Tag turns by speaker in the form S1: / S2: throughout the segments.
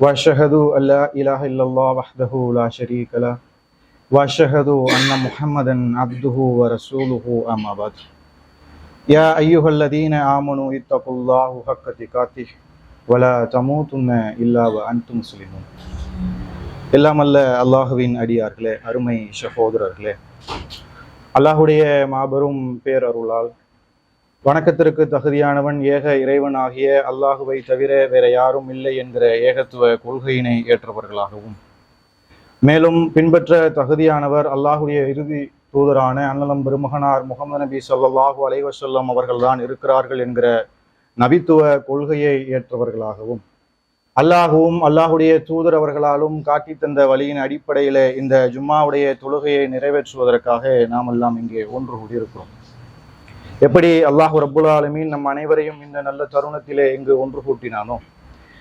S1: واشهد ان لا اله الا الله وحده لا شريك له واشهد ان محمدا عبده ورسوله اما بعد يا ايها الذين امنوا اتقوا الله حق تقاته ولا تموتن الا وانتم مسلمون எல்லாமல்ல அல்லாஹுவின் அடியார்களே அருமை சகோதரர்களே அல்லாஹுடைய மாபெரும் பேரருளால் வணக்கத்திற்கு தகுதியானவன் ஏக இறைவன் ஆகிய அல்லாஹுவை தவிர வேற யாரும் இல்லை என்கிற ஏகத்துவ கொள்கையினை ஏற்றவர்களாகவும் மேலும் பின்பற்ற தகுதியானவர் அல்லாஹுடைய இறுதி தூதரான அன்னலம் பெருமகனார் முகமது நபி சொல்லாஹு அலைவசல்லம் அவர்கள்தான் இருக்கிறார்கள் என்கிற நபித்துவ கொள்கையை ஏற்றவர்களாகவும். அல்லாஹுவும் அல்லாஹுடைய தூதர் அவர்களாலும் காட்டி தந்த வழியின் அடிப்படையில் இந்த ஜும்மாவுடைய தொழுகையை நிறைவேற்றுவதற்காக நாம் எல்லாம் இங்கே ஒன்று கூடியிருக்கிறோம். எப்படி அல்லாஹு ரபுல் ஆலமீன் நம் அனைவரையும் இந்த நல்ல தருணத்திலே இங்கு ஒன்று கூட்டினானோ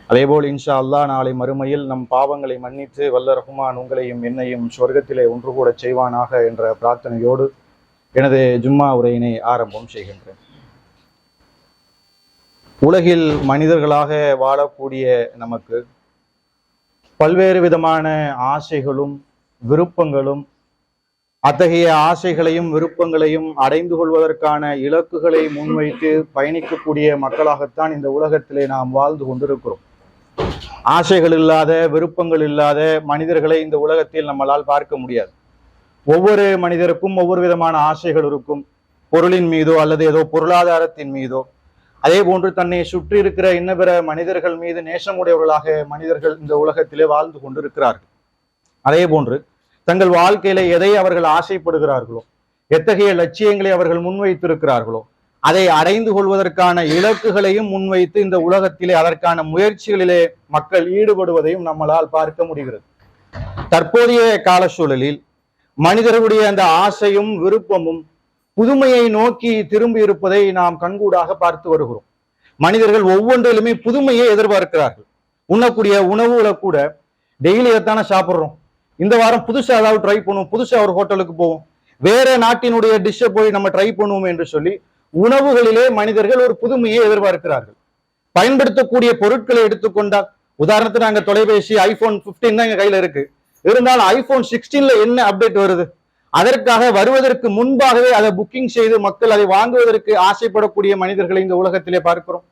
S1: அதேபோல் இன்ஷா அல்லாஹ் நாளை மறுமையில் நம் பாவங்களை மன்னித்து வல்ல ரஹ்மான் உங்களையும் என்னையும் சொர்க்கத்திலே ஒன்று கூட செய்வானாக என்ற பிரார்த்தனையோடு எனது ஜும்மா உரையினை ஆரம்பம் செய்கின்றேன். உலகில் மனிதர்களாக வாழக்கூடிய நமக்கு பல்வேறு விதமான ஆசைகளும் விருப்பங்களும் அத்தகைய ஆசைகளையும் விருப்பங்களையும் அடைந்து கொள்வதற்கான இலக்குகளை முன்வைத்து பயணிக்கக்கூடிய மக்களாகத்தான் இந்த உலகத்திலே நாம் வாழ்ந்து கொண்டிருக்கிறோம். ஆசைகள் இல்லாத விருப்பங்கள் இல்லாத மனிதர்களை இந்த உலகத்தில் நம்மளால் பார்க்க முடியாது. ஒவ்வொரு மனிதருக்கும் ஒவ்வொரு விதமான ஆசைகள் இருக்கும். பொருளின் மீதோ அல்லது ஏதோ பொருளாதாரத்தின் மீதோ. அதே போன்று தன்னை சுற்றி இருக்கிற இன்ன பிற மனிதர்கள் மீது நேசமுடையவர்களாக மனிதர்கள் இந்த உலகத்திலே வாழ்ந்து கொண்டிருக்கிறார்கள். அதே போன்று தங்கள் வாழ்க்கையில எதை அவர்கள் ஆசைப்படுகிறார்களோ எத்தகைய லட்சியங்களை அவர்கள் முன்வைத்திருக்கிறார்களோ அதை அடைந்து கொள்வதற்கான இலக்குகளையும் முன்வைத்து இந்த உலகத்திலே அதற்கான முயற்சிகளிலே மக்கள் ஈடுபடுவதையும் நம்மளால் பார்க்க முடிகிறது. தற்போதைய கால சூழலில் மனிதர்களுடைய அந்த ஆசையும் விருப்பமும் புதுமையை நோக்கி திரும்பி இருப்பதை நாம் கண்கூடாக பார்த்து வருகிறோம். மனிதர்கள் ஒவ்வொன்றிலுமே புதுமையை எதிர்பார்க்கிறார்கள். உண்ணக்கூடிய உணவுகளை கூட டெய்லி தானே சாப்பிட்றோம். இந்த வாரம் புதுசா ஏதாவது ட்ரை பண்ணுவோம். புதுசா ஒரு ஹோட்டலுக்கு போவோம். வேற நாட்டினுடைய டிஷ்ஷை போய் நம்ம ட்ரை பண்ணுவோம் என்று சொல்லி உணவுகளிலே மனிதர்கள் ஒரு புதுமையை எதிர்பார்க்கிறார்கள். பயன்படுத்தக்கூடிய பொருட்களை எடுத்துக்கொண்டால் உதாரணத்துக்கு நாங்க தொலைபேசி ஐபோன் 15 தான் எங்க கையில இருக்கு. இருந்தாலும் ஐபோன் சிக்ஸ்டீன்ல என்ன அப்டேட் வருது? அதற்காக வருவதற்கு முன்பாகவே அதை புக்கிங் செய்து மக்கள் அதை வாங்குவதற்கு ஆசைப்படக்கூடிய மனிதர்களை இந்த உலகத்திலே பார்க்கிறோம்.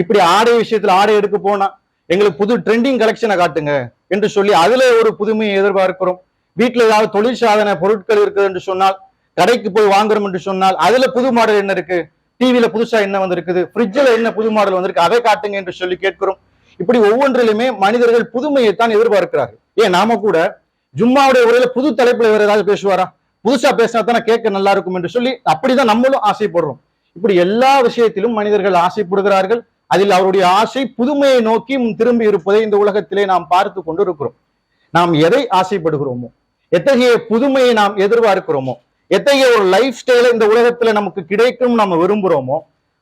S1: இப்படி ஆடை விஷயத்துல ஆடை எடுக்க போனா எங்களுக்கு புது ட்ரெண்டிங் கலெக்ஷனை காட்டுங்க என்று சொல்லி அதுல ஒரு புதுமையை எதிர்பார்க்கிறோம். வீட்டில் ஏதாவது தொழிற்சாதன பொருட்கள் இருக்குது என்று சொன்னால் கடைக்கு போய் வாங்குறோம் என்று சொன்னால் அதுல புது மாடல் என்ன இருக்கு? டிவியில புதுசா என்ன வந்திருக்குது? ஃப்ரிட்ஜில் என்ன புது மாடல் வந்திருக்கு? அதை காட்டுங்க என்று சொல்லி கேட்கிறோம். இப்படி ஒவ்வொன்றிலுமே மனிதர்கள் புதுமையை தான் எதிர்பார்க்கிறார்கள். ஏன்? நாம கூட ஜும்மாவுடைய உரையில புது தலைப்புல வேற ஏதாவது பேசுவாரா? புதுசா பேசினா தானே கேட்க நல்லா இருக்கும் என்று சொல்லி அப்படிதான் நம்மளும் ஆசைப்படுறோம். இப்படி எல்லா விஷயத்திலும் மனிதர்கள் ஆசைப்படுகிறார்கள். அதில் அவருடைய ஆசை புதுமையை நோக்கி திரும்பி இருப்பதை இந்த உலகத்திலே நாம் பார்த்து கொண்டிருக்கிறோம். நாம் எதை ஆசைப்படுகிறோமோ எத்தகைய புதுமையை நாம் எதிர்பார்க்கிறோமோ எத்தகைய ஒரு லைஃப் ஸ்டைல இந்த உலகத்துல நமக்கு கிடைக்கும் நம்ம விரும்புகிறோமோ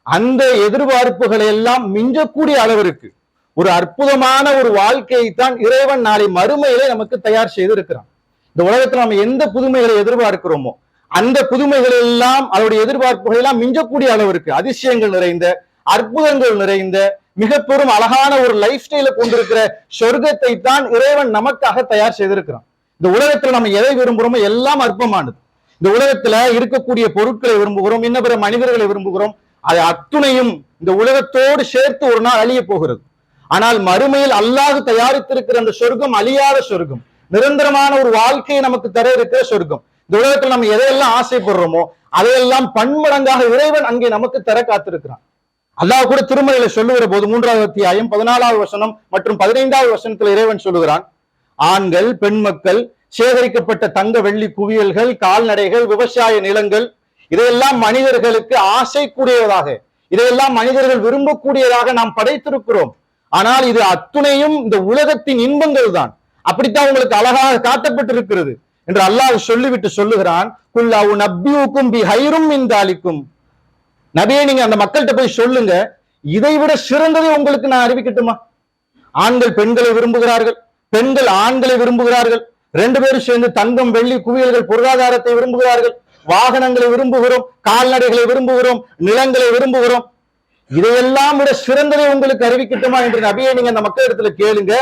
S1: அந்த எதிர்பார்ப்புகளை எல்லாம் மிஞ்சக்கூடிய அளவிற்கு ஒரு அற்புதமான ஒரு வாழ்க்கையை தான் இறைவன் நாளை மறுமையிலே நமக்கு தயார் செய்து இருக்கிறான் இந்த உலகத்துல நம்ம எந்த புதுமைகளை எதிர்பார்க்கிறோமோ அந்த புதுமைகள் எல்லாம் அதோடைய எதிர்பார்ப்புகள் எல்லாம் மிஞ்சக்கூடிய அளவிற்கு அதிசயங்கள் நிறைந்த அற்புதங்கள் நிறைந்த மிக பெரும் அழகான ஒரு லைஃப் ஸ்டைல கொண்டிருக்கிற சொர்க்கத்தை தான் இறைவன் நமக்காக தயார் செய்திருக்கிறான். இந்த உலகத்துல நம்ம எதை விரும்புகிறோமோ எல்லாம் அற்பமானது. இந்த உலகத்துல இருக்கக்கூடிய பொருட்களை விரும்புகிறோம் இன்ன பிற மனிதர்களை விரும்புகிறோம் அது அத்துணையும் இந்த உலகத்தோடு சேர்த்து ஒரு நாள் அழிய போகிறது. ஆனால் மறுமையில் அல்லாது தயாரித்திருக்கிற அந்த சொர்க்கம் அழியாத சொர்க்கம். நிரந்தரமான ஒரு வாழ்க்கையை நமக்கு தர இருக்கிற சொர்க்கம். இந்த உலகத்துல நம்ம எதையெல்லாம் ஆசைப்படுறோமோ அதையெல்லாம் பன்மடங்காக இறைவன் அங்கே நமக்கு தர காத்திருக்கிறான். அல்லாஹ் கூட திருமலையில சொல்லுகிற போது மூன்றாவது அத்தியாயம் பதினாலாவது வசனம் மற்றும் பதினைந்தாவது வசனத்துல இறைவன் சொல்லுகிறான். ஆண்கள் பெண் மக்கள் சேகரிக்கப்பட்ட தங்க வெள்ளி குவியல்கள் கால்நடைகள் விவசாய நிலங்கள் இதையெல்லாம் மனிதர்களுக்கு ஆசைக்குரியதாக இதையெல்லாம் மனிதர்கள் விரும்பக்கூடியதாக நாம் படைத்திருக்கிறோம். ஆனால் இது அத்துணையும் இந்த உலகத்தின் இன்பங்கள் தான். அப்படித்தான் உங்களுக்கு அழகாக காட்டப்பட்டிருக்கிறது என்று அல்லாஹ் சொல்லிவிட்டு சொல்லுகிறான். குல்லாவு நப்பியூக்கும் பி ஹைரும் இந்தாலிக்கும் நபியே நீங்க அந்த மக்கள்கிட்ட போய் சொல்லுங்க. இதை விட சிறந்ததை உங்களுக்கு நான் அறிவிக்கட்டுமா? ஆண்கள் பெண்களை விரும்புகிறார்கள். பெண்கள் ஆண்களை விரும்புகிறார்கள். ரெண்டு பேரும் சேர்ந்து தங்கம் வெள்ளி குவியல்கள் பொருளாதாரத்தை விரும்புகிறார்கள். வாகனங்களை விரும்புகிறோம் கால்நடைகளை விரும்புகிறோம் நிலங்களை விரும்புகிறோம். இதையெல்லாம் விட சிறந்ததை உங்களுக்கு அறிவிக்கட்டுமா என்று நபியை நீங்க அந்த மக்களிடத்துல கேளுங்க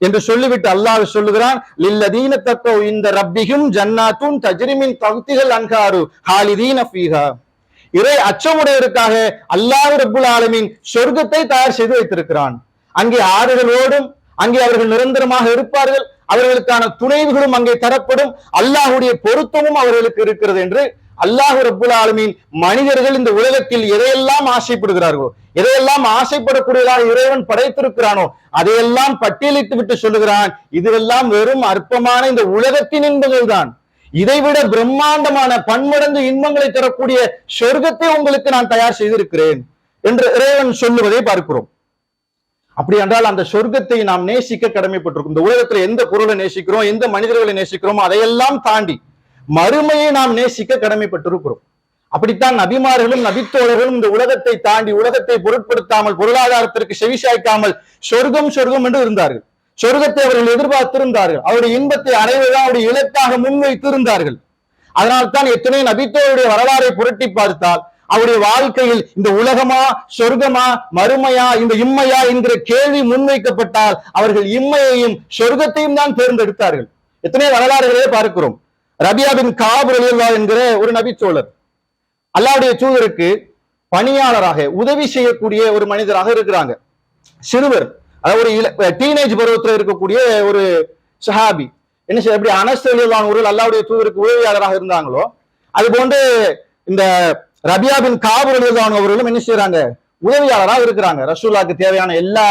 S1: என்று சொல்லிவிட்டு அல்லாஹ் சொல்லுகிறான் லில்லதீன தக்கோ இந்த ரப்பிகும் ஜன்னாத்தும் தஜ்ரிமின் தகுதிகள் அன்காரு ஹாலிதீன ஃபீஹா. இறை அச்சமுடையவருக்காக அல்லாஹ் ரபுல் ஆலமின் சொர்க்கத்தை தயார் செய்து வைத்திருக்கிறான். அங்கே ஆறுகளோடும் அங்கே அவர்கள் நிரந்தரமாக இருப்பார்கள் அவர்களுக்கான துணைவுகளும் அங்கே தரப்படும் அல்லாஹுடைய பொருத்தமும் அவர்களுக்கு இருக்கிறது என்று அல்லாஹ் ரபுல் ஆலமின் மனிதர்கள் இந்த உலகத்தில் எதையெல்லாம் ஆசைப்படுகிறார்களோ எதையெல்லாம் ஆசைப்படக்கூடியதாக இறைவன் படைத்திருக்கிறானோ அதையெல்லாம் பட்டியலிட்டு விட்டு சொல்லுகிறான் இதுவெல்லாம் வெறும் அற்பமான இந்த உலகத்தின் இன்பங்கள் தான் இதைவிட பிரம்மாண்டமான பன்மடங்கு இன்பங்களை தரக்கூடிய சொர்க்கத்தை உங்களுக்கு நான் தயார் செய்திருக்கிறேன் என்று இறைவன் சொல்லுவதை பார்க்கிறோம். அப்படி என்றால் அந்த சொர்க்கத்தை நாம் நேசிக்க கடமைப்பட்டிருக்கும் இந்த உலகத்துல எந்த பொருளை நேசிக்கிறோம் எந்த மனிதர்களை நேசிக்கிறோமோ அதையெல்லாம் தாண்டி மறுமையை நாம் நேசிக்க கடமைப்பட்டிருக்கிறோம். அப்படித்தான் நபிமார்களும் நபித்தோழர்களும் இந்த உலகத்தை தாண்டி உலகத்தை பொருட்படுத்தாமல் பொருளாதாரத்திற்கு செவிசாய்க்காமல் சொர்க்கம் சொர்க்கம் என்று இருந்தார்கள். சொர்க்கத்தை அவர்கள் எதிர்பார்த்திருந்தார்கள். அவருடைய இன்பத்தை அடைவதுதான் அவருடைய இலக்காக முன்வைத்திருந்தார்கள். அதனால் தான் எத்தனை நபித்தோருடைய வரலாறை புரட்டி பார்த்தால் அவருடைய வாழ்க்கையில் இந்த உலகமா சொர்க்கமா மறுமையா இந்த இம்மையா என்கிற கேள்வி முன்வைக்கப்பட்டால் அவர்கள் இம்மையையும் சொர்க்கத்தையும் தான் தேர்ந்தெடுத்தார்கள். எத்தனை வரலாறுகளே பார்க்கிறோம். ரபியா பின் காப் என்கிற ஒரு நபிச்சோழர் அல்லாவுடைய தூதருக்கு பணியாளராக உதவி செய்யக்கூடிய ஒரு மனிதராக இருக்கிறாங்க. சிறுவர். அதாவது ஒரு டீனேஜ் பருவத்தில் இருக்கக்கூடிய ஒரு சஹாபி என்ன செய்ய எப்படி அனஸ் ரலியல்லாஹு அல்லாவுடைய தூதருக்கு உதவியாளராக இருந்தாங்களோ அது போன்று இந்த ரபியாபின் காபு அவர்களும் என்ன செய்யறாங்க உதவியாளராக இருக்கிறாங்க. ரசூல்லாக்கு தேவையான எல்லா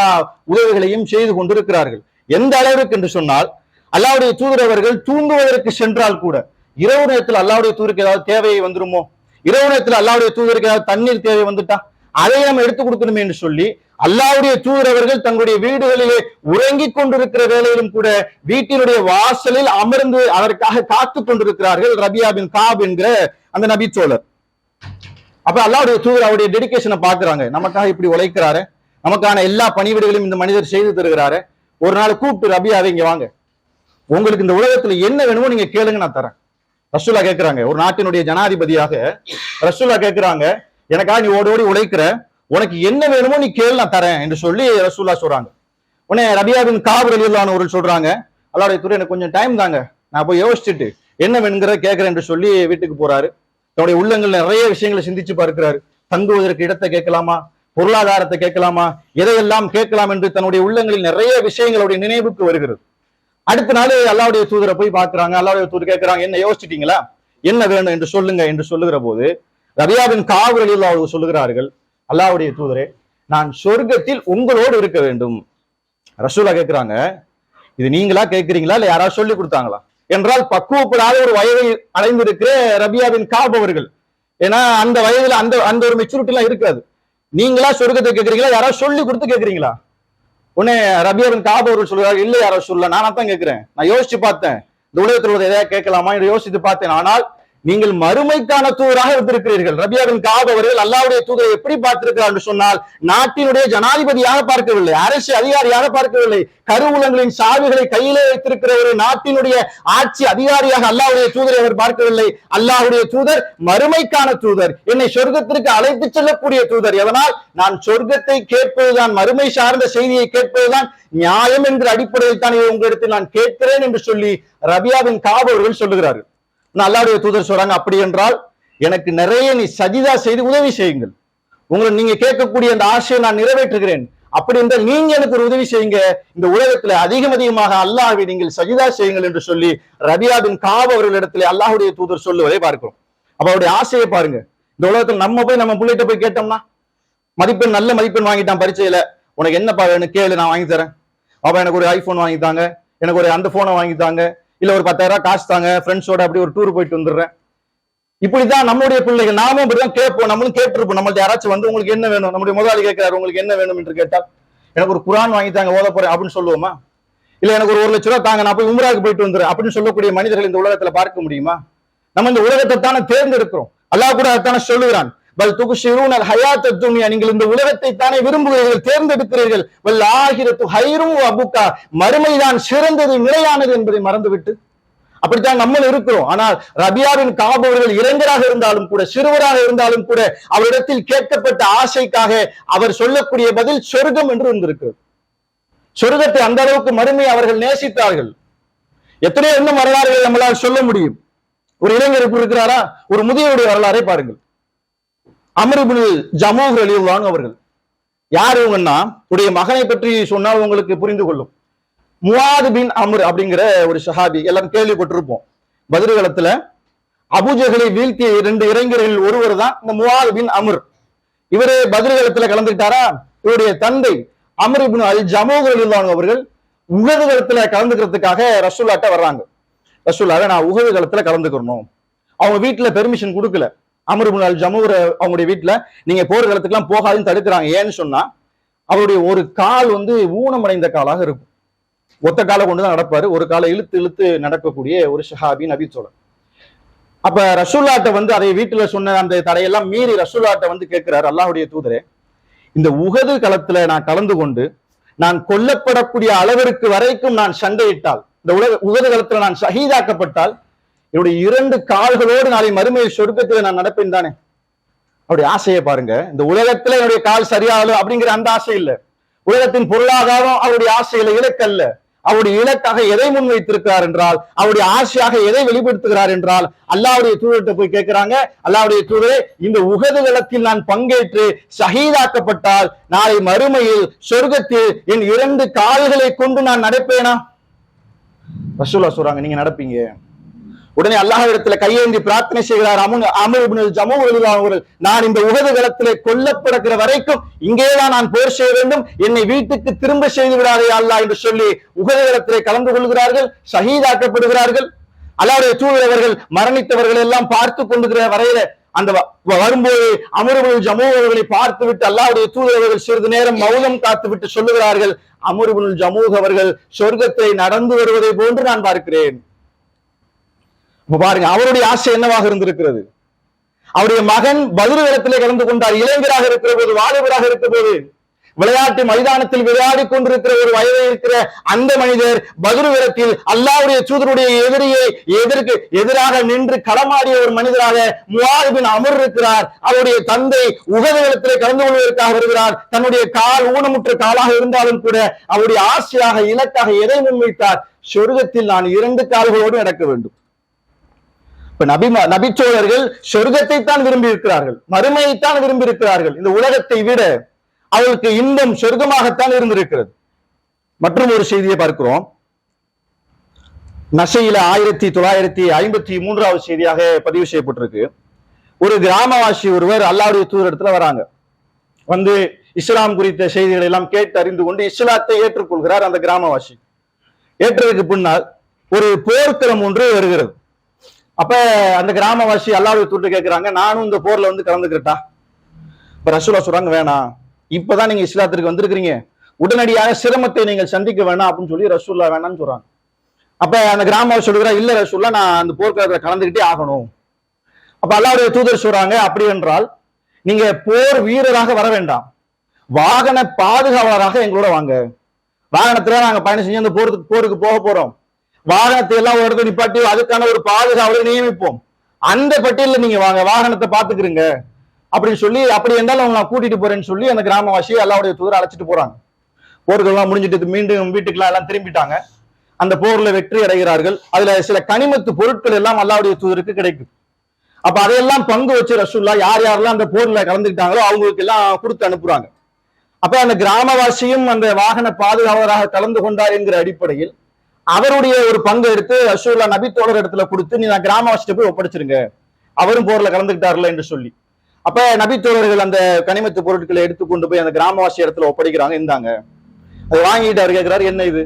S1: உதவிகளையும் செய்து கொண்டிருக்கிறார்கள். எந்த அளவிற்கு என்று சொன்னால் அல்லாவுடைய தூதர் அவர்கள் தூங்குவதற்கு சென்றால் கூட இரவு நேரத்தில் அல்லாவுடைய தூதருக்கு ஏதாவது தேவை வந்துருமோ? இரவு நேரத்தில் அல்லாவுடைய தூதருக்கு ஏதாவது தண்ணீர் தேவை வந்துட்டா? அதை நம்ம எடுத்துக் கொடுக்கணுமே என்று சொல்லி அல்லாவுடைய தூதரவர்கள் தங்களுடைய வீடுகளிலே உறங்கிக் கொண்டிருக்கிற வேளையிலும் கூட வீட்டினுடைய வாசலில் அமர்ந்து அதற்காக காத்து கொண்டிருக்கிறார்கள் ரபியா பின் காப் என்கிற அந்த சோழர் அப்ப அல்லாவுடைய தூதர் அவருடைய டெடிகேஷனை பாக்குறாங்க நமக்காக இப்படி உழைக்கிறாரு. நமக்கான எல்லா பணிவிடுகளையும் இந்த மனிதர் செய்து தருகிறாரு. ஒரு நாள் கூப்பிட்டு ரபியாவை இங்க வாங்க. உங்களுக்கு இந்த உலகத்துல என்ன வேணுமோ நீங்க கேளுங்க நான் தரேன். ரசூலா கேட்கிறாங்க ஒரு நாட்டினுடைய ஜனாதிபதியாக ரசூலா கேட்கிறாங்க எனக்காக நீ ஓடி ஓடி உழைக்கிற? உனக்கு என்ன வேணுமோ நீ கேள் நான் தரேன் என்று சொல்லி ரசூல்லா சொல்றாங்க. உடனே ரபியாவின் காவல் ஒரு சொல்றாங்க அல்லாவுடைய துறை எனக்கு கொஞ்சம் டைம் தாங்க. நான் போய் யோசிச்சுட்டு என்ன வேணுங்கிற கேட்கிறேன் என்று சொல்லி வீட்டுக்கு போறாரு. தன்னுடைய உள்ளங்கள் நிறைய விஷயங்களை சிந்திச்சு பார்க்கிறாரு. தங்குவதற்கு இடத்தை கேட்கலாமா? பொருளாதாரத்தை கேட்கலாமா? எதையெல்லாம் கேட்கலாம் என்று தன்னுடைய உள்ளங்களில் நிறைய விஷயங்களுடைய நினைவுக்கு வருகிறது. அடுத்த நாள் அல்லாவுடைய தூதரை போய் பார்க்குறாங்க. அல்லாவுடைய தூதர் கேட்குறாங்க என்ன யோசிச்சிட்டீங்களா? என்ன வேணும்? என்று சொல்லுங்க என்று சொல்லுகிற போது ரபியாவின் காவலில் அவர்கள் சொல்லுகிறார்கள் அல்லாவுடைய தூதரே நான் சொர்க்கத்தில் உங்களோடு இருக்க வேண்டும். ரசூலா கேட்கிறாங்க இது நீங்களா கேட்கிறீங்களா? இல்ல யாராவது சொல்லி கொடுத்தாங்களா? என்றால் பக்குவப்படாத ஒரு வயதை அடைந்திருக்கிற ரபியாவின் காப் அவர்கள் ஏன்னா அந்த வயதுல அந்த அந்த ஒரு மெச்சூரிட்டி எல்லாம் இருக்காது. நீங்களா சொர்க்கத்தை கேட்கறீங்களா? யாராவது சொல்லி கொடுத்து கேட்கறீங்களா? உடனே ரபியாவின் காப் அவர்கள் சொல்றாரு இல்ல யாரோ சொல்லல நானா தான் கேட்கிறேன். நான் யோசிச்சு பார்த்தேன். இந்த உலகத்தில் உள்ளதை எதாவது கேட்கலாமா? என்று யோசித்து பார்த்தேன். ஆனால் நீங்கள் மறுமைக்கான தூதராக இருந்திருக்கிறீர்கள். ரபியாவின் காப் அவர்கள் அல்லாவுடைய தூதரை எப்படி பார்த்திருக்கிறார் என்று சொன்னால் நாட்டினுடைய ஜனாதிபதியாக பார்க்கவில்லை அரசு அதிகாரியாக பார்க்கவில்லை. கருவூலங்களின் சாவிகளை கையிலே வைத்திருக்கிற ஒரு நாட்டினுடைய ஆட்சி அதிகாரியாக அல்லாவுடைய தூதரை அவர் பார்க்கவில்லை. அல்லாவுடைய தூதர் மறுமைக்கான தூதர் என்னை சொர்க்கத்திற்கு அழைத்து செல்லக்கூடிய தூதர். எதனால்? நான் சொர்க்கத்தை கேட்பதுதான் மறுமை சார்ந்த செய்தியை கேட்பதுதான் நியாயம் என்ற அடிப்படையில் தான் இதை உங்களிடத்தில் நான் கேட்கிறேன் என்று சொல்லி ரபியாவின் காப் அவர்கள் சொல்லுகிறார்கள். நான் அல்லாவுடைய தூதர் சொல்றாங்க அப்படி என்றால் எனக்கு நிறைய நீ சஜிதா செய்து உதவி செய்யுங்கள். உங்களை நீங்க கேட்கக்கூடிய அந்த ஆசையை நான் நிறைவேற்றுகிறேன். அப்படி என்றால் நீங்க எனக்கு ஒரு உதவி செய்யுங்க. இந்த உலகத்துல அதிகம் அதிகமாக அல்லாஹை நீங்கள் சஜிதா செய்யுங்கள் என்று சொல்லி ரபியாவின் காவ் அவர்களிடத்துல அல்லாஹுடைய தூதர் சொல்லுவதை பார்க்கிறோம். அப்ப அவருடைய ஆசையை பாருங்க. இந்த உலகத்துல நம்ம போய் நம்ம பிள்ளைகிட்ட போய் கேட்டோம்னா மதிப்பெண் நல்ல மதிப்பெண் வாங்கிட்டான் பரீட்சையில. உனக்கு என்னப்பா வேணும்? கேளு நான் வாங்கி தரேன். அப்ப எனக்கு ஒரு ஐபோன் வாங்கி தாங்க. எனக்கு ஒரு அந்த போனை வாங்கி தாங்க. இல்ல ஒரு பத்தாயிரம் ரூபாய் காசு தாங்க ஃப்ரெண்ட்ஸோட அப்படி ஒரு டூர் போயிட்டு வந்துடுறேன். இப்படிதான் நம்மளுடைய பிள்ளைகள் நாமும் இப்படிதான் கேட்போம் நம்மளும் கேட்டிருப்போம். நம்மள்ட்ட யாராச்சும் வந்து உங்களுக்கு என்ன வேணும் நம்முடைய முதலாளி கேட்கிறாரு உங்களுக்கு என்ன வேணும் என்று கேட்டால் எனக்கு ஒரு குரான் வாங்கி தாங்க ஓத போறேன் அப்படின்னு சொல்லுவோமா? இல்ல எனக்கு ஒரு ஒரு லட்ச ரூபா தாங்க நான் போய் உம்ராவுக்கு போயிட்டு வந்துடுறேன் அப்படின்னு சொல்லக்கூடிய மனிதர்கள் இந்த உலகத்துல பார்க்க முடியுமா? நம்ம இந்த உலகத்தை தானே தேர்ந்தெடுக்கிறோம். அல்லாஹ் கூட அதான சொல்லுகிறான். பல் துகுஷிரூனல் ஹயாத்த துன்யா. நீங்கள் இந்த உலகத்தை தானே விரும்புகிறீர்கள் தேர்ந்தெடுக்கிறீர்கள். வல் ஆகிரத்து ஹைரும் அபுக்கா. மறுமைதான் சிறந்தது நிலையானது என்பதை மறந்துவிட்டு. அப்படித்தான் நம்ம இருக்கிறோம். ஆனால் ரபியாவின் காபவர்கள் இளைஞராக இருந்தாலும் கூட சிறுவராக இருந்தாலும் கூட அவரிடத்தில் கேட்கப்பட்ட ஆசைக்காக அவர் சொல்லக்கூடிய பதில் சொர்க்கம் என்று இருந்திருக்கிறது. சொர்க்கத்தை அந்த அளவுக்கு மறுமை அவர்கள் நேசித்தார்கள். எத்தனையோ இன்னும் வரலாறுகள் நம்மளால் சொல்ல முடியும். ஒரு இளைஞர் இப்படி இருக்கிறாரா? ஒரு முதியவுடைய வரலாறை பாருங்கள். அமருபின் ஜமூஹ் அலிவான் அவர்கள். யார் இவங்கன்னா? உடைய மகனை பற்றி சொன்னால் உங்களுக்கு புரிந்து கொள்ளும். முவாது பின் அமர் அப்படிங்கிற ஒரு ஷஹாபி. எல்லாம் கேள்விப்பட்டிருப்போம். பதிர்களத்துல அபுஜகளை வீழ்த்திய இரண்டு இளைஞர்களில் ஒருவர் தான் இந்த முவாது பின் அமர். இவரு பதிர்களத்துல கலந்துக்கிட்டாரா? இவருடைய தந்தை அமர் இபின் அல் ஜமூஹ் அலிவான் அவர்கள் உகது களத்துல கலந்துக்கிறதுக்காக ரசூல்லாட்ட வர்றாங்க. ரசூல்லாவை நான் உகது களத்துல கலந்துக்கிறணும். அவங்க வீட்டுல பெர்மிஷன் கொடுக்கல. அமருபுன் அல் ஜமூர் அவங்களுடைய வீட்டில் நீங்க போர்க்களத்துக்குலாம் போகாதுன்னு தடுக்கிறாங்க. ஏன்னு சொன்னா அவருடைய ஒரு கால் வந்து ஊனமடைந்த காலாக இருக்கும். ஒத்த காலை கொண்டு தான் நடப்பாரு. ஒரு காலை இழுத்து இழுத்து நடக்கக்கூடிய ஒரு ஷஹாபி நபிச்சோழர் அப்ப ரசூல்லாட்ட வந்து அதை வீட்டுல சொன்ன அந்த தடையெல்லாம் மீறி ரசூல்லாட்ட வந்து கேட்கிறார் அல்லாஹுடைய தூதரே இந்த உகது களத்துல நான் கலந்து கொண்டு நான் கொல்லப்படக்கூடிய அளவிற்கு வரைக்கும் நான் சண்டையிட்டால் இந்த உலக உகது களத்துல நான் ஷஹீதாக்கப்பட்டால் என்னுடைய இரண்டு கால்களோடு நாளை மறுமையில் சொர்க்கத்தில் நான் நடப்பேன் தானே? அவருடைய ஆசையை பாருங்க. இந்த உலகத்துல என்னுடைய கால் சரியாகும் அப்படிங்கிற அந்த ஆசை இல்ல. உலகத்தின் பொருளாதாரம் அவருடைய ஆசையில இலக்கல்ல. அவருடைய இலக்காக எதை முன்வைத்திருக்கிறார் என்றால் அவருடைய ஆசையாக எதை வெளிப்படுத்துகிறார் என்றால் அல்லாவுடைய தூதர்கிட்ட போய் கேட்கிறாங்க. அல்லாவுடைய தூதரே இந்த உகது களத்தில் நான் பங்கேற்று சகிதாக்கப்பட்டால் நாளை மறுமையில் சொர்க்கத்தில் என் இரண்டு கால்களை கொண்டு நான் நடப்பேனா? ரசூலா சொல்றாங்க நீங்க நடப்பீங்க. உடனே அல்லாஹிடத்துல கையேந்தி பிரார்த்தனை செய்கிறார். அமுன் அமர் ஜமு அவர்கள் நான் இந்த உகது களத்திலே கொல்லப்படுகிற வரைக்கும் இங்கேதான் நான் போர் செய்ய வேண்டும்? என்னை வீட்டுக்கு திரும்ப செய்து விடாதே அல்லாஹ் என்று சொல்லி உகது களத்திலே கலந்து கொள்கிறார்கள் ஷஹீதாக்கப்படுகிறார்கள். அல்லாவுடைய தூதரவர்கள் மரணித்தவர்கள் எல்லாம் பார்த்து கொண்டுகிற வரையில அந்த வ- வரும்போது அமருபுல் ஜமு அவர்களை பார்த்து விட்டு அல்லாவுடைய தூதரவர்கள் சிறிது நேரம் மௌனம் காத்து விட்டு சொல்லுகிறார்கள் அமருபுல் ஜமூக் அவர்கள் சொர்க்கத்தை நடந்து வருவதை போன்று நான் பார்க்கிறேன். இப்ப பாருங்க அவருடைய ஆசை என்னவாக இருந்திருக்கிறது? அவருடைய மகன் பதில் இடத்திலே கலந்து கொண்டார் இளைஞராக இருக்கிற போது வாலிபராக இருக்கிற போது விளையாட்டு மைதானத்தில் விளையாடி கொண்டிருக்கிற ஒரு வயதில் இருக்கிற அந்த மனிதர் பதில் அல்லாவுடைய தூதருடைய எதிரியை எதிர்க்கு எதிராக நின்று களமாடிய ஒரு மனிதராக முவாரிபின் அமர் இருக்கிறார். அவருடைய தந்தை உகது இடத்திலே கலந்து கொள்வதற்காக வருகிறார். தன்னுடைய கால் ஊனமுற்ற காலாக இருந்தாலும் கூட அவருடைய ஆசையாக இலக்காக எதை முன்வைத்தார். சொர்க்கத்தில் நான் இரண்டு கால்களோடு நடக்க வேண்டும். இப்ப நபிமா நபிச்சோழர்கள் சொர்க்கத்தை தான் விரும்பி இருக்கிறார்கள் மறுமையைத்தான் விரும்பி இருக்கிறார்கள் இந்த உலகத்தை விட அவர்களுக்கு இன்பம் சொர்க்கமாகத்தான் இருந்திருக்கிறது. மற்றும் ஒரு செய்தியை பார்க்கிறோம். நசையில ஆயிரத்தி தொள்ளாயிரத்தி ஐம்பத்தி மூன்றாவது செய்தியாக பதிவு செய்யப்பட்டிருக்கு. ஒரு கிராமவாசி ஒருவர் அல்லாவுடைய தூதரத்துல இடத்துல வராங்க. வந்து இஸ்லாம் குறித்த செய்திகளை எல்லாம் கேட்டு அறிந்து கொண்டு இஸ்லாத்தை ஏற்றுக்கொள்கிறார் அந்த கிராமவாசி. ஏற்றதுக்கு பின்னால் ஒரு போர்க்களம் ஒன்று வருகிறது. அப்ப அந்த கிராமவாசி அல்லாவுடைய தூட்டு கேட்கிறாங்க நானும் இந்த போர்ல வந்து கலந்துக்கிட்டா இப்ப ரசூலா சொல்றாங்க வேணாம் இப்பதான் நீங்க இஸ்லாத்திற்கு வந்திருக்கிறீங்க. உடனடியாக சிரமத்தை நீங்கள் சந்திக்க வேணாம் அப்படின்னு சொல்லி ரசூல்லா வேணாம்னு சொல்றாங்க. அப்ப அந்த கிராமவாசி சொல்லுகிறா இல்ல ரசூல்லா நான் அந்த போர்க்களத்துல கலந்துக்கிட்டே ஆகணும். அப்ப அல்லாவுடைய தூதர் சொல்றாங்க அப்படி என்றால் நீங்க போர் வீரராக வர வேண்டாம். வாகன பாதுகாவலராக எங்களோட வாங்க. வாகனத்துல நாங்க பயணம் செஞ்சு அந்த போருக்கு போருக்கு போக போறோம். வாகனத்தை எல்லாம் ஒரு இடத்துல நிப்பாட்டி அதுக்கான ஒரு பாதுகாவலை நியமிப்போம். அந்த பட்டியலில் நீங்க வாங்க வாகனத்தை பாத்துக்கிறீங்க அப்படின்னு சொல்லி அப்படி இருந்தாலும் அவங்க நான் கூட்டிட்டு போறேன்னு சொல்லி அந்த கிராமவாசி எல்லாருடைய தூதர் அழைச்சிட்டு போறாங்க. போர்கள்லாம் முடிஞ்சிட்டு மீண்டும் வீட்டுக்கெல்லாம் எல்லாம் திரும்பிட்டாங்க. அந்த போர்ல வெற்றி அடைகிறார்கள். அதுல சில கனிமத்து பொருட்கள் எல்லாம் அல்லாவுடைய தூதருக்கு கிடைக்கும். அப்ப அதையெல்லாம் பங்கு வச்சு ரசூல்லா யார் யாரெல்லாம் அந்த போர்ல கலந்துக்கிட்டாங்களோ அவங்களுக்கு எல்லாம் கொடுத்து அனுப்புறாங்க. அப்ப அந்த கிராமவாசியும் அந்த வாகன பாதுகாவலராக கலந்து கொண்டார் என்கிற அடிப்படையில் அவருடைய ஒரு பங்கு எடுத்து ரசூல்லா நபி தோழர் இடத்துல கொடுத்து நீ நான் கிராமவாசிட்ட போய் ஒப்படைச்சிருங்க. அவரும் போர்ல கலந்துக்கிட்டார்ல என்று சொல்லி. அப்ப நபி தோழர்கள் அந்த கனிமத்து பொருட்களை எடுத்து கொண்டு போய் அந்த கிராமவாசி இடத்துல ஒப்படைக்கிறாங்க இருந்தாங்க அதை வாங்கிட்டு அவர் கேட்கிறாரு என்ன இது?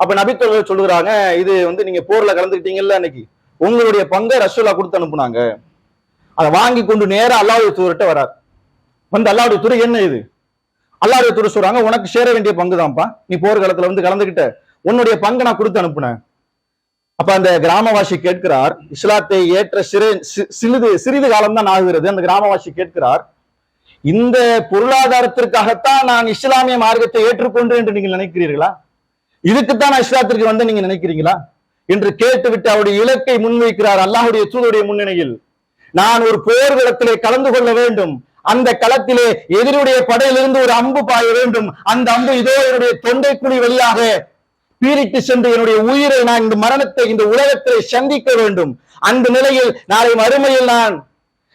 S1: அப்ப நபி தோழர்கள் சொல்லுகிறாங்க இது வந்து நீங்க போர்ல கலந்துக்கிட்டீங்கல்ல அன்னைக்கு. உங்களுடைய பங்கை ரசூலா கொடுத்து அனுப்புனாங்க. அதை வாங்கி கொண்டு நேரா அல்லாவுடைய தூதர்கிட்ட வரார். வந்து அல்லாவுடைய துறை என்ன இது? அல்லாவுடைய துறை சொல்றாங்க உனக்கு சேர வேண்டிய பங்கு தான்ப்பா நீ போர்க்களத்துல வந்து கலந்துகிட்ட. உன்னுடைய பங்கை நான் கொடுத்து அனுப்புனேன். அப்ப அந்த கிராமவாசி கேட்கிறார் இஸ்லாத்தை ஏற்ற சிறு சிறிது சிறிது காலம் தான் ஆகுகிறது. அந்த கிராமவாசி கேட்கிறார் இந்த பொருளாதாரத்திற்காகத்தான் நான் இஸ்லாமிய மார்க்கத்தை ஏற்றுக்கொண்டு என்று நீங்கள் நினைக்கிறீர்களா? இதுக்குத்தான் நான் இஸ்லாத்திற்கு வந்து நீங்க நினைக்கிறீங்களா? என்று கேட்டுவிட்டு அவருடைய இலக்கை முன்வைக்கிறார் அல்லாஹுடைய தூதருடைய முன்னணியில். நான் ஒரு போர் விடத்திலே கலந்து கொள்ள வேண்டும். அந்த களத்திலே எதிரியுடைய படையிலிருந்து ஒரு அம்பு பாய வேண்டும். அந்த அம்பு இதோ என்னுடைய தொண்டைக்குழி வழியாக பீரிட்டு சென்று என்னுடைய உயிரை நான் இந்த மரணத்தை இந்த உலகத்திலே சந்திக்க வேண்டும். அந்த நிலையில் நாளை மறுமையில் நான்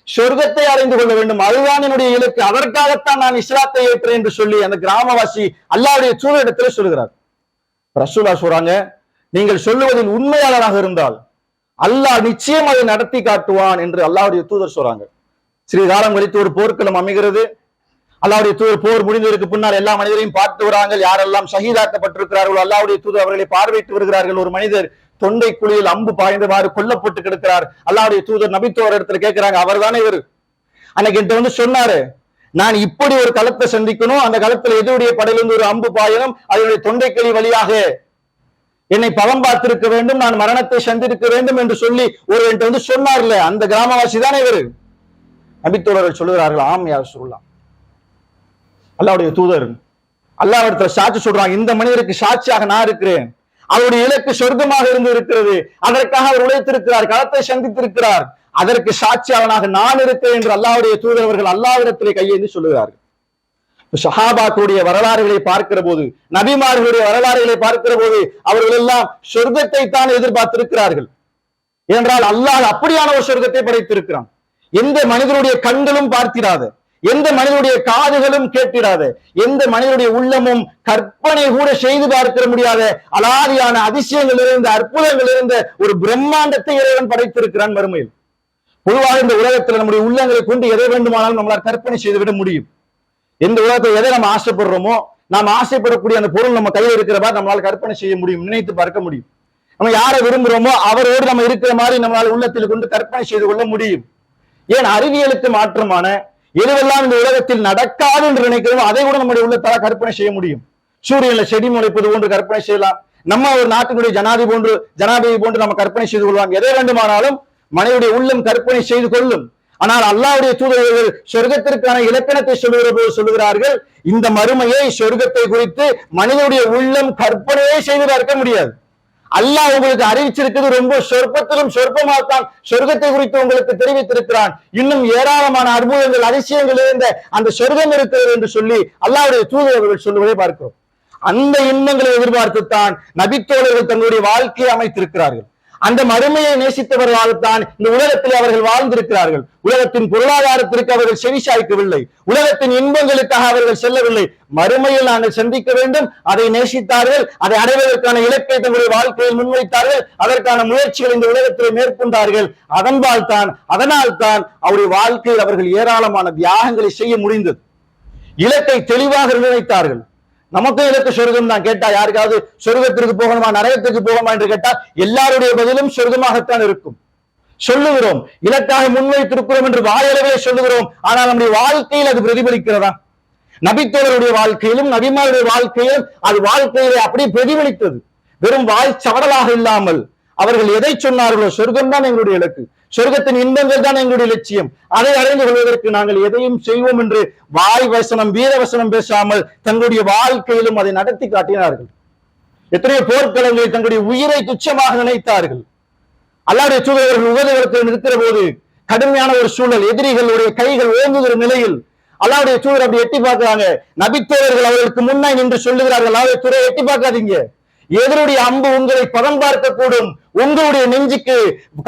S1: சொர்க்கத்தை அறிந்து கொள்ள வேண்டும். அதுதான் என்னுடைய இலக்கு. அதற்காகத்தான் நான் இஸ்லாத்தை ஏற்றேன் என்று சொல்லி அந்த கிராமவாசி அல்லாவுடைய சூழலிடத்தில் சொல்கிறார். ரசூலா சொல்றாங்க நீங்கள் சொல்லுவதில் உண்மையாளராக இருந்தால் அல்லாஹ் நிச்சயம் அதை நடத்தி காட்டுவான் என்று அல்லாவுடைய தூதர் சொல்றாங்க. சிறிது காலம் கழித்து ஒரு போர்க்களம் அமைகிறது. அல்லாவுடைய தூதர் போர் முடிந்ததற்கு பின்னால் எல்லா மனிதரையும் பார்த்து வராங்க யாரெல்லாம் ஷஹீதாக்கப்பட்டிருக்கிறார்களோ அல்லாவுடைய தூதர் அவர்களை பார்வையிட்டு வருகிறார்கள். ஒரு மனிதர் தொண்டை குழியில் அம்பு பாய்ந்தவாறு கொல்லப்பட்டு கிடக்கிறார். அல்லாவுடைய தூதர் நபித்தோர் இடத்துல கேட்கிறாங்க அவர் தானே இவர்? அன்னைக்கு என்கிட்ட வந்து சொன்னாரு நான் இப்படி ஒரு களத்தை சந்திக்கணும். அந்த களத்துல எதிருடைய படையிலிருந்து ஒரு அம்பு பாயணும். அதனுடைய தொண்டைக்கிளி வழியாக என்னை பலம் பார்த்திருக்க வேண்டும். நான் மரணத்தை சந்திருக்க வேண்டும் என்று சொல்லி ஒரு என்கிட்ட வந்து சொன்னார்ல அந்த கிராமவாசி தானே இவர் நபித்தோழர்கள் சொல்லுகிறார்கள் ஆம் யார் சொல்லலாம் அல்லாவுடைய தூதர். அல்லாஹ் சாட்சி சொல்றாங்க. இந்த மனிதருக்கு சாட்சியாக நான் இருக்கிறேன். அவருடைய இலக்கு சொர்க்கமாக இருந்து இருக்கிறது. அதற்காக அவர் உழைத்திருக்கிறார் களத்தை சந்தித்திருக்கிறார். அதற்கு சாட்சியாளனாக நான் இருக்கிறேன் என்று அல்லாவுடைய தூதரவர்கள் அல்லாவிடத்திலே கையேந்தி சொல்லுகிறார்கள். சஹாபாக்களுடைய வரலாறுகளை பார்க்கிற போது நபிமார்களுடைய வரலாறுகளை பார்க்கிற போது அவர்கள் எல்லாம் சொர்க்கத்தை தான் எதிர்பார்த்திருக்கிறார்கள். என்றால் அல்லாஹ் அப்படியான ஒரு சொர்க்கத்தை படைத்திருக்கிறான். எந்த மனிதனுடைய கண்களும் பார்த்திராத. எந்த மனிதனுடைய காதுகளும் கேட்டிடாது. எந்த மனிதனுடைய உள்ளமும் கற்பனை கூட செய்து பார்க்க முடியாத அலாதியான அதிசயங்கள் இருந்த அற்புதங்கள் இருந்த ஒரு பிரம்மாண்டத்தை இறைவன் படைத்திருக்கிறான் மறுமையில். பொதுவாக இந்த உலகத்தில் நம்முடைய உள்ளங்களை கொண்டு எதை வேண்டுமானாலும் நம்மளால் கற்பனை செய்துவிட முடியும். எந்த உலகத்தை எதை நம்ம ஆசைப்படுறோமோ நாம் ஆசைப்படக்கூடிய அந்த பொருள் நம்ம கையில் இருக்கிறவா நம்மளால் நம்மளால கற்பனை செய்ய முடியும் நினைத்து பார்க்க முடியும். நம்ம யாரை விரும்புகிறோமோ அவரோடு நம்ம இருக்கிற மாதிரி நம்மளால் உள்ளத்தில் கொண்டு கற்பனை செய்து கொள்ள முடியும். ஏன் அறிவியலுக்கு மாற்றமான எதுவெல்லாம் இந்த உலகத்தில் நடக்காது என்று நினைக்கிறோமோ அதை கூட நம்முடைய உள்ளத்தால கற்பனை செய்ய முடியும். சூரியன்ல செடி முளைப்பது போன்று கற்பனை செய்யலாம். நம்ம ஒரு நாட்டினுடைய ஜனாதி போன்று ஜனாதிபதி போன்று நம்ம கற்பனை செய்து கொள்ளலாம். எதை வேண்டுமானாலும் மனைவிடைய உள்ளம் கற்பனை செய்து கொள்ளும். ஆனால் அல்லாவுடைய தூதர்கள் சொர்க்கத்திற்கான இலக்கணத்தை சொல்லுகிற போது சொல்லுகிறார்கள் இந்த மறுமையை சொர்க்கத்தை குறித்து மனிதனுடைய உள்ளம் கற்பனையே செய்து பார்க்க முடியாது. அல்லாஹ் உங்களுக்கு அறிவிச்சிருக்கிறது ரொம்ப சொற்பத்திலும் சொற்பமாகத்தான். சொர்க்கத்தை குறித்து உங்களுக்கு தெரிவித்திருக்கிறான். இன்னும் ஏராளமான அற்புதங்கள் அதிசயங்கள் இருந்த அந்த சொர்க்கம் இருக்கிறது என்று சொல்லி அல்லாவுடைய தூதர் அவர்கள் சொல்லுவதை பார்க்கிறோம். அந்த இன்பங்களை எதிர்பார்த்துத்தான் நபித்தோழர்கள் தங்களுடைய வாழ்க்கையை அமைத்திருக்கிறார்கள். அந்த மறுமையை நேசித்தவர்களால் தான் இந்த உலகத்தில் அவர்கள் வாழ்ந்திருக்கிறார்கள். உலகத்தின் பொருளாதாரத்திற்கு அவர்கள் செவிசாய்க்கவில்லை. உலகத்தின் இன்பங்களுக்காக அவர்கள் செல்லவில்லை. மறுமையில் நாங்கள் சந்திக்க வேண்டும். அதை நேசித்தார்கள். அதை அடைவதற்கான இலக்கை தங்களுடைய வாழ்க்கையில் முன்வைத்தார்கள். அதற்கான முயற்சிகள் இந்த உலகத்தில் மேற்கொண்டார்கள். அதன்பால் தான் அதனால் தான் அவருடைய வாழ்க்கையில் அவர்கள் ஏராளமான தியாகங்களை செய்ய முடிந்தது. இலக்கை தெளிவாக நிர்ணயித்தார்கள். நமக்கும் இலக்கு சொர்க்கம் தான்? கேட்டா யாருக்காவது சொர்க்கத்திற்கு போகணுமா? நரகத்திற்கு போகணுமா என்று கேட்டால் எல்லாருடைய பதிலும் சொர்க்கமாகத்தான் இருக்கும். சொல்லுகிறோம் இலக்காக முன்வைத்திருக்கிறோம் என்று வாயளவே சொல்லுகிறோம். ஆனால் நம்முடைய வாழ்க்கையில் அது பிரதிபலிக்கிறதா? நபித்தோழருடைய வாழ்க்கையிலும் நபிமாருடைய வாழ்க்கையிலும் அது வாழ்க்கையிலே அப்படியே பிரதிபலித்தது. வெறும் வாய் சவடலாக இல்லாமல் அவர்கள் எதை சொன்னார்களோ சொர்க்கம் தான் எங்களுடைய இலக்கு. சொர்க்கத்தின் இன்பங்கள் தான் எங்களுடைய லட்சியம். அதை அடைந்து கொள்வதற்கு நாங்கள் எதையும் செய்வோம் என்று வாய் வசனம் வீர வசனம் பேசாமல் தங்களுடைய வாழ்க்கையிலும் அதை நடத்தி காட்டினார்கள். எத்தனையோ போர்க்களங்களில் தங்களுடைய உயிரை துச்சமாக நினைத்தார்கள். அல்லாடைய சூழலர்கள் உபதேவத்தில் நிறுத்துற போது கடுமையான ஒரு சூழல் எதிரிகளுடைய கைகள் ஓங்குகிற நிலையில் அல்லாவுடைய சூழல் அப்படி எட்டி பார்க்கிறாங்க. நபித்தோழர்கள் அவர்களுக்கு முன்னாய் நின்று சொல்லுகிறார்கள் அல்லாவுடைய துறை எட்டி பார்க்காதீங்க. எதிருடைய அம்பு உங்களை பதம் பார்க்க கூடும் உங்களுடைய நெஞ்சுக்கு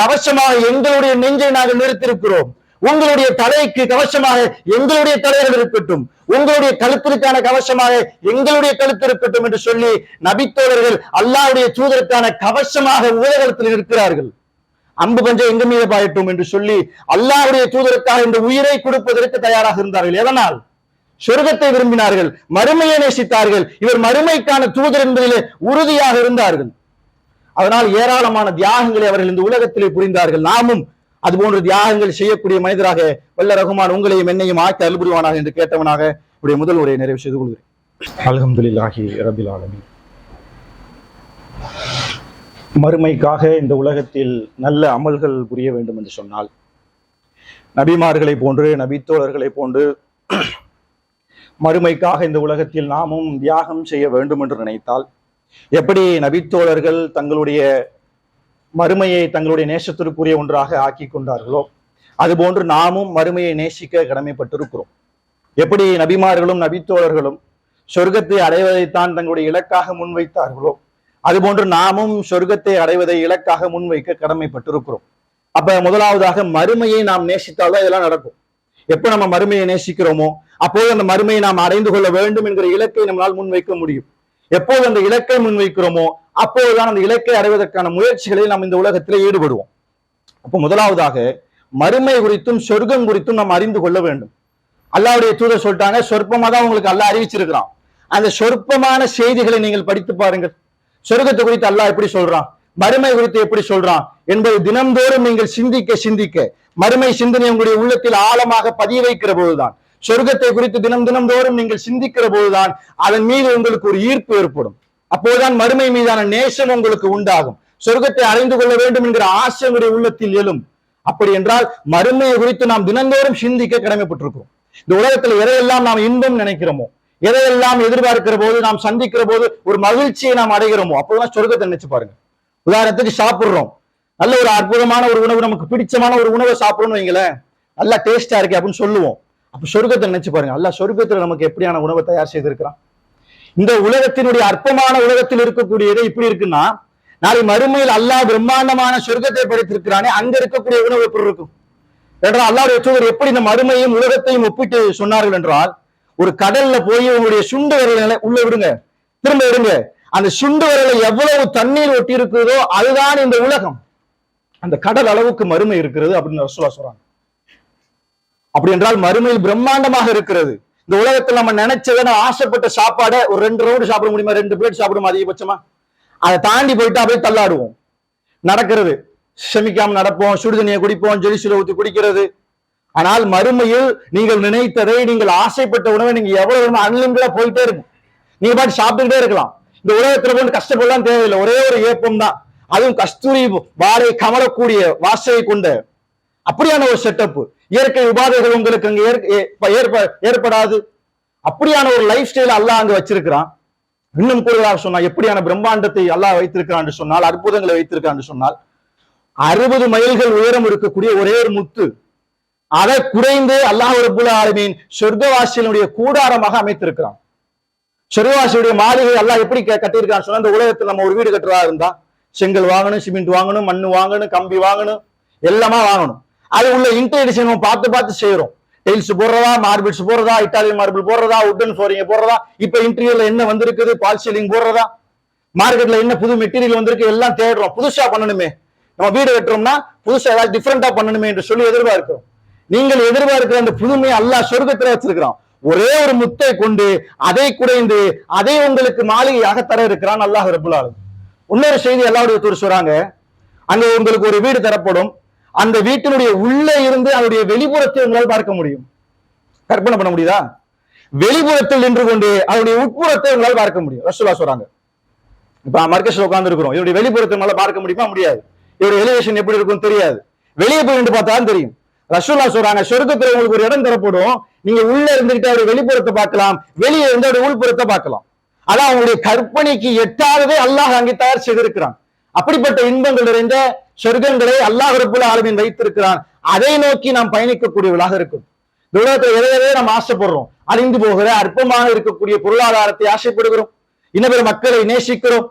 S1: கவசமாக எங்களுடைய நெஞ்சை நாங்கள் நிறுத்திருக்கிறோம் உங்களுடைய தலைக்கு கவசமாக எங்களுடைய தலைகள் இருக்கட்டும். உங்களுடைய கழுத்திற்கான கவசமாக எங்களுடைய கழுத்து இருக்கட்டும் என்று சொல்லி நபித்தோழர்கள் அல்லாவுடைய தூதருக்கான கவசமாக உலகத்தில் இருக்கிறார்கள் அம்பு பஞ்சம் எங்க மீது பாயட்டும் என்று சொல்லி அல்லாவுடைய தூதருக்காக இந்த உயிரை கொடுப்பதற்கு தயாராக இருந்தார்கள். எதனால்? சொர்க்கத்தை விரும்பினார்கள் மறுமையை நேசித்தார்கள். இவர் மறுமைக்கான தூதர் என்பதிலே உறுதியாக இருந்தார்கள். அதனால் ஏராளமான தியாகங்களை அவர்கள் இந்த உலகத்திலே புரிந்தார்கள். நாமும் அதுபோன்ற தியாகங்கள் செய்யக்கூடிய மனிதராக வல்ல ரகுமான் உங்களையும் என்னையும் ஆக்கி அல்புரிவானாக என்று கேட்டவனாக உடைய முதல் உரையை நிறைவு செய்து கொள்கிறேன். அலகம்துல்லாஹி ரபில் ஆலமி மறுமைக்காக இந்த உலகத்தில் நல்ல அமல்கள் புரிய வேண்டும் என்று சொன்னால் நபிமார்களை போன்று நபித்தோழர்களை போன்று மறுமைக்காக இந்த உலகத்தில் நாமும் தியாகம் செய்ய வேண்டும் என்று நினைத்தால் எப்படி நபித்தோழர்கள் தங்களுடைய மறுமையை தங்களுடைய நேசத்திற்குரிய ஒன்றாக ஆக்கி கொண்டார்களோ அதுபோன்று நாமும் மறுமையை நேசிக்க கடமைப்பட்டிருக்கிறோம். எப்படி நபிமார்களும் நபித்தோழர்களும் சொர்க்கத்தை அடைவதைத்தான் தங்களுடைய இலக்காக முன்வைத்தார்களோ அதுபோன்று நாமும் சொர்க்கத்தை அடைவதை இலக்காக முன்வைக்க கடமைப்பட்டிருக்கிறோம். அப்ப முதலாவதாக மறுமையை நாம் நேசித்தால்தான் இதெல்லாம் நடக்கும். எப்ப நம்ம மறுமையை நேசிக்கிறோமோ அப்போது அந்த மறுமையை நாம் அடைந்து கொள்ள வேண்டும் என்கிற இலக்கை நம்மளால் முன்வைக்க முடியும். எப்போது அந்த இலக்கை முன்வைக்கிறோமோ அப்போதுதான் அந்த இலக்கை அடைவதற்கான முயற்சிகளில் நாம் இந்த உலகத்திலே ஈடுபடுவோம். அப்போ முதலாவதாக மறுமை குறித்தும் சொர்க்கம் குறித்தும் நாம் அறிந்து கொள்ள வேண்டும். அல்லாவுடைய தூதர் சொல்லிட்டாங்க சொற்பமா தான் உங்களுக்கு அல்லாஹ் அறிவிச்சிருக்கிறான். அந்த சொற்பமான செய்திகளை நீங்கள் படித்து பாருங்கள். சொர்க்கத்தை குறித்து அல்லாஹ் எப்படி சொல்றான்? மறுமை குறித்து எப்படி சொல்றான்? என்பது தினந்தோறும் நீங்கள் சிந்திக்க சிந்திக்க மறுமை சிந்தனை உங்களுடைய உள்ளத்தில் ஆழமாக பதிய வைக்கிற போதுதான். சொர்க்கத்தை குறித்து தினம் தினம் தோறும் நீங்கள் சிந்திக்கிற போதுதான் அதன் மீது உங்களுக்கு ஒரு ஈர்ப்பு ஏற்படும். அப்போதுதான் மறுமை மீதான நேசம் உங்களுக்கு உண்டாகும். சொர்க்கத்தை அறிந்து கொள்ள வேண்டும் என்கிற ஆசை உங்களுடைய உள்ளத்தில் எழும். அப்படி என்றால் மறுமையை குறித்து நாம் தினந்தோறும் சிந்திக்க கடமைப்பட்டிருக்கிறோம். இந்த உலகத்தில் எதையெல்லாம் நாம் இன்பம் நினைக்கிறோமோ எதையெல்லாம் எதிர்பார்க்கிற போது நாம் சந்திக்கிற போது ஒரு மகிழ்ச்சியை நாம் அடைகிறோமோ அப்போதான் சொர்க்கத்தை நினைச்சு பாருங்க. உதாரணத்துக்கு சாப்பிடுறோம். நல்ல ஒரு அற்புதமான ஒரு உணவு நமக்கு பிடிச்சமான ஒரு உணவை சாப்பிடணும்னு வைங்களேன். நல்லா டேஸ்டா இருக்கு அப்படின்னு சொல்லுவோம். அப்ப சொர்க்கத்தை நினைச்சு பாருங்க. அல்ல சொர்க்கத்துல நமக்கு எப்படியான உணவை தயார் செய்திருக்கிறான்? இந்த உலகத்தினுடைய அற்பமான உலகத்தில் இருக்கக்கூடியது இப்படி இருக்குன்னா நாளை மறுமையில் அல்லாஹ் பிரம்மாண்டமான சொர்க்கத்தை படைத்திருக்கிறானே அங்க இருக்கக்கூடிய உணவு எப்படி இருக்கும்? என்றால் அல்லாவுடைய தூதர் எப்படி இந்த மறுமையும் உலகத்தையும் ஒப்பிட்டு சொன்னார்கள் என்றால் ஒரு கடல்ல போய் உங்களுடைய சுண்டு விரலை உள்ள விடுங்க. திரும்ப விடுங்க. அந்த சுண்டு விரலை எவ்வளவு தண்ணீர் ஒட்டி இருக்குதோ அதுதான் இந்த உலகம். அந்த கடல் அளவுக்கு மறுமை இருக்கிறது அப்படின்னு ரசூலா சொல்றாங்க. அப்படி என்றால் மறுமையில் பிரம்மாண்டமாக இருக்கிறது. இந்த உலகத்தில் நம்ம நினைச்சதை நம்ம ஆசைப்பட்ட சாப்பாடை ஒரு ரெண்டு ரவுண்டு சாப்பிட முடியுமா? ரெண்டு பிளேட் சாப்பிடுமா அதிகபட்சமா? அதை தாண்டி போயிட்டு அப்படியே தள்ளாடுவோம். நடக்கிறது. செமிக்காம நடப்போம் சுடுதண்ணியை குடிப்போம் ஜெலிசுல ஊத்தி குடிக்கிறது. ஆனால் மறுமையில் நீங்கள் நினைத்ததை நீங்கள் ஆசைப்பட்ட உணவை நீங்க எவ்வளவு அன்லிமிட்டா போயிட்டே இருக்கும். நீங்க பாட்டு சாப்பிட்டுக்கிட்டே இருக்கலாம். இந்த உலகத்துல போட்டு கஷ்டப்படலாம் தேவையில்லை. ஒரே ஒரு ஏப்பம் தான். அதுவும் கஸ்தூரி வாடை கமரக்கூடிய வாசையை கொண்ட அப்படியான ஒரு செட்டப் இயற்கை உபாதைகள் உங்களுக்கு அங்க ஏற்ப ஏற்படாது. அப்படியான ஒரு லைஃப் ஸ்டைல் அல்லாஹ் அங்க வச்சிருக்கிறான். இன்னும் கூடுதலாக சொன்னா எப்படியான பிரம்மாண்டத்தை அல்லாஹ் வைத்திருக்கிறான் சொன்னால் அற்புதங்களை வைத்திருக்கிறான் சொன்னால் அறுபது மைல்கள் உயரம் இருக்கக்கூடிய ஒரே ஒரு முத்து அதை குறைந்து அல்லாஹ் ரபுல் ஆலமீன் சொர்க்கவாசியினுடைய கூடாரமாக அமைத்திருக்கிறான். சொர்க்கவாசியுடைய மாளிகை அல்லாஹ் எப்படி கட்டியிருக்கான்னு சொன்னா இந்த உலகத்தில் நம்ம ஒரு வீடு கட்டுறதா இருந்தா செங்கல் வாங்கணும் சிமெண்ட் வாங்கணும் மண் வாங்கணும் கம்பி வாங்கணும் எல்லாமா வாங்கணும். அது உள்ள இன்டீரியர் நம்ம பார்த்து பார்த்து செய்யறோம் டைல்ஸ் போடுறதா மார்பிள்ஸ் போடுறதா இட்டாலியன் மார்பிள் போடுறதா உட்டன் ஃப்ளோரிங் போடுறதா இப்ப இன்டீரியர்ல என்ன வந்திருக்குது பால் சீலிங் போடுறதா மார்க்கெட்ல என்ன புது மெட்டீரியல் வந்திருக்கு எல்லாம் தேடுறோம். புதுசா பண்ணணுமே. நம்ம வீடு கட்டுறோம்னா புதுசா ஏதாவது டிஃப்ரெண்டா பண்ணணுமே என்று சொல்லி எதிர்பார்க்கிறோம். நீங்கள் எதிர்பார்க்கிற அந்த புதுமையை அல்லா சொர்க்கத்தில் வச்சிருக்கிறோம் ஒரே ஒரு முத்தை கொண்டு அதை குடைந்து அதை உங்களுக்கு மாளிகையாக தர இருக்கிறான் அல்லாஹ் ரபுல்லாலும் இன்னொரு செய்தி எல்லாருடைய தூர் சொல்றாங்க அங்க உங்களுக்கு ஒரு வீடு தரப்படும். அந்த வீட்டினுடைய உள்ளே இருந்து அதனுடைய வெளிப்புறத்தை உங்களால் பார்க்க முடியும். கற்பனை பண்ண முடியுதா? வெளிப்புறத்தில் நின்று கொண்டு அதனுடைய உட்புறத்தை உங்களால் பார்க்க முடியும். ரசூலா சொல்றாங்க. இப்ப மர்க்கஸ்ல உட்கார்ந்து இருக்கிறோம். இதனுடைய வெளிப்புறத்தை உங்களால் பார்க்க முடியுமா? முடியாது. இவருடைய எலிவேஷன் எப்படி இருக்கும்? தெரியாது. வெளியே போய் நின்று பார்த்தாலும் தெரியும். ரசூலா சொல்றாங்க சொர்க்கத்துல உங்களுக்கு ஒரு இடம் தரப்படும். நீங்க உள்ள இருந்துகிட்டு அவருடைய வெளிப்புறத்தை பார்க்கலாம். வெளியே இருந்து அவருடைய உள்புறத்தை பார்க்கலாம். அதான் அவங்களுடைய கற்பனைக்கு எட்டாவதே அல்லாஹ் அங்கே தயார் செய்திருக்கிறான். அப்படிப்பட்ட இன்பங்கள் நிறைந்த சொர்க்கங்களை அல்லாஹ் ரபுல்ல ஆலமின் வைத்திருக்கிறான். அதை நோக்கி நாம் பயணிக்கக்கூடியவர்களாக இருக்கும். இந்த உலகத்துல எதை எதையே நாம் ஆசைப்படுறோம். அழிந்து போகிற அற்பமாக இருக்கக்கூடிய பொருளாதாரத்தை ஆசைப்படுகிறோம். இன்னபிற மக்களை நேசிக்கிறோம்.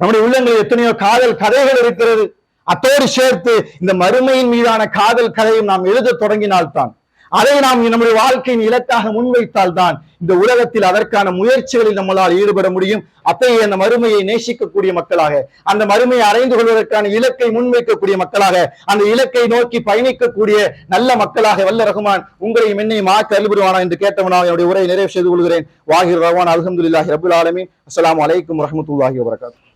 S1: நம்முடைய உள்ளங்களில் எத்தனையோ காதல் கதைகள் இருக்கிறது. அத்தோடு சேர்த்து இந்த மறுமையின் மீதான காதல் கதையும் நாம் எழுத தொடங்கினால்தான் அதை நாம் நம்முடைய வாழ்க்கையின் இலக்காக முன்வைத்தால் தான் இந்த உலகத்தில் அதற்கான முயற்சிகளில் நம்மளால் ஈடுபட முடியும். அத்தகைய அந்த மறுமையை நேசிக்கக்கூடிய மக்களாக அந்த மறுமையை அடைந்து கொள்வதற்கான இலக்கை முன்வைக்கக்கூடிய மக்களாக அந்த இலக்கை நோக்கி பயணிக்கக்கூடிய நல்ல மக்களாக வல்ல ரகுமான் உங்களையும் என்னையும் ஆக்க அருள்புரிவானா என்று கேட்டவனாக என்னுடைய உரையை நிறைவு செய்து கொள்கிறேன். வாகிர் ரஹ்வான் அலமதுல்லாஹி ரபுல் ஆலமின். அஸ்லாம் வலைக்கம் வரமத்துல்லாஹி வரகாத்து